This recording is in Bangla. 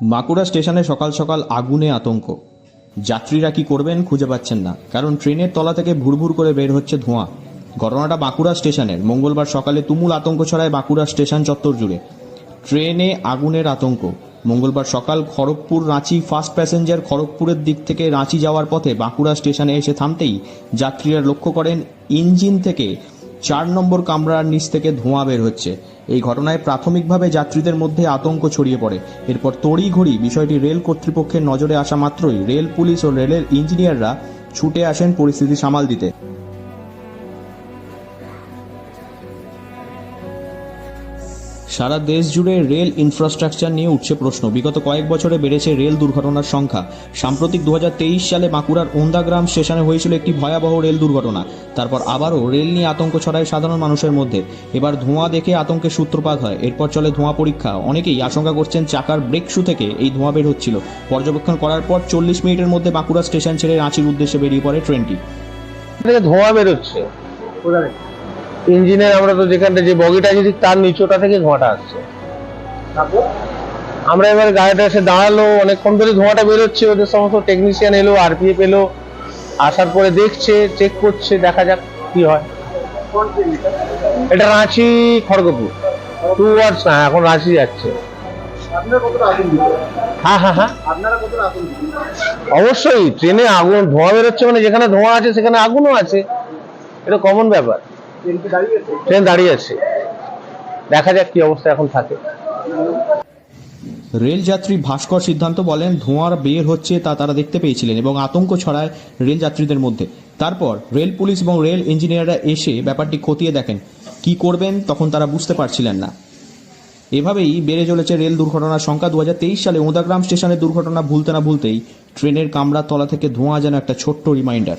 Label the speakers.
Speaker 1: বাঁকুড়া স্টেশনে সকাল সকাল আগুনে আতঙ্ক। যাত্রীরা কি করবেন খুঁজে পাচ্ছেন না, কারণ ট্রেনের তলা থেকে ভুরভুর করে বের হচ্ছে ধোঁয়া। ঘটনাটা বাঁকুড়া স্টেশনের। মঙ্গলবার সকালে তুমুল আতঙ্ক ছড়ায় বাঁকুড়া স্টেশন চত্বর জুড়ে। ট্রেনে আগুনের আতঙ্ক। মঙ্গলবার সকাল খড়গপুর রাঁচি ফার্স্ট প্যাসেঞ্জার খড়গপুরের দিক থেকে রাঁচি যাওয়ার পথে বাঁকুড়া স্টেশনে এসে থামতেই যাত্রীরা লক্ষ্য করেন ইঞ্জিন থেকে চার নম্বর কামরার নিচ থেকে ধোঁয়া বের হচ্ছে। এই ঘটনায় প্রাথমিকভাবে যাত্রীদের মধ্যে আতঙ্ক ছড়িয়ে পড়ে। এরপর তড়িঘড়ি বিষয়টি রেল কর্তৃপক্ষের নজরে আসা মাত্রই রেল পুলিশ ও রেলের ইঞ্জিনিয়াররা ছুটে আসেন পরিস্থিতি সামাল দিতে। সারা দেশ জুড়ে রেল ইনফ্রাস্ট্রাকচার নিয়ে উঠছে প্রশ্ন। বিগত কয়েক বছরে বেড়েছে রেল দুর্ঘটনার সংখ্যা। সাম্প্রতিক দুহাজার তেইশ সালে বাঁকুড়ার ওন্দাগ্রাম স্টেশনে হয়েছিল একটি ভয়াবহ রেল দুর্ঘটনা। তারপর আবারও রেল নিয়ে আতঙ্ক ছড়ায় সাধারণ মানুষের মধ্যে। এবার ধোঁয়া দেখে আতঙ্কের সূত্রপাত হয়। এরপর চলে ধোঁয়া পরীক্ষা। অনেকেই আশঙ্কা করছেন চাকার ব্রেক শু থেকে এই ধোঁয়া বের হচ্ছিল। পর্যবেক্ষণ করার পর চল্লিশ মিনিটের মধ্যে বাঁকুড়া স্টেশন ছেড়ে রাঁচির উদ্দেশ্যে বেরিয়ে পড়ে ট্রেনটি।
Speaker 2: ধোঁয়া বেরোচ্ছে। ইঞ্জিনের আমরা তো যেখানটা যে বগিটা যদি তার নিচোটা থেকে ধোঁয়াটা আসছে। আমরা এবার গাড়িটা এসে দাঁড়াল অনেকক্ষণ ধরে ধোঁয়াটা বেরোচ্ছে ওদের সমস্ত টেকনিশিয়ান এলো আরপিএফ এলো আসার পরে দেখছে চেক করছে দেখা যাক কি হয়। এটা? রাঁচি খড়গপুর। টু ওয়ার্ডস না এখন রাঁচি যাচ্ছে। হ্যাঁ হ্যাঁ হ্যাঁ। অবশ্যই ট্রেনে আগুন ধোঁয়া বেরোচ্ছে মানে যেখানে ধোঁয়া আছে সেখানে আগুনও আছে। এটা কমন ব্যাপার।
Speaker 3: ট্রেন দাঁড়িয়ে আছে।
Speaker 2: দেখা যাক কি অবস্থা এখন থাকে।
Speaker 1: রেল যাত্রী ভাস্কর সিদ্ধান্ত বলেন, ধোঁয়ার বের হচ্ছে তা তারা দেখতে পেয়েছিলেন এবং আতঙ্ক ছড়ায় রেল যাত্রীদের মধ্যে। তারপর রেল পুলিশ এবং রেল ইঞ্জিনিয়াররা এসে ব্যাপারটি খতিয়ে দেখেন। কি করবেন তখন তারা বুঝতে পারছিলেন না। এভাবেই বেড়ে চলেছে রেল দুর্ঘটনার সংখ্যা। দু হাজার তেইশ সালে ওদাগ্রাম স্টেশনের দুর্ঘটনা ভুলতে না ভুলতেই ট্রেনের কামরার তলা থেকে ধোঁয়া যেন একটা ছোট্ট রিমাইন্ডার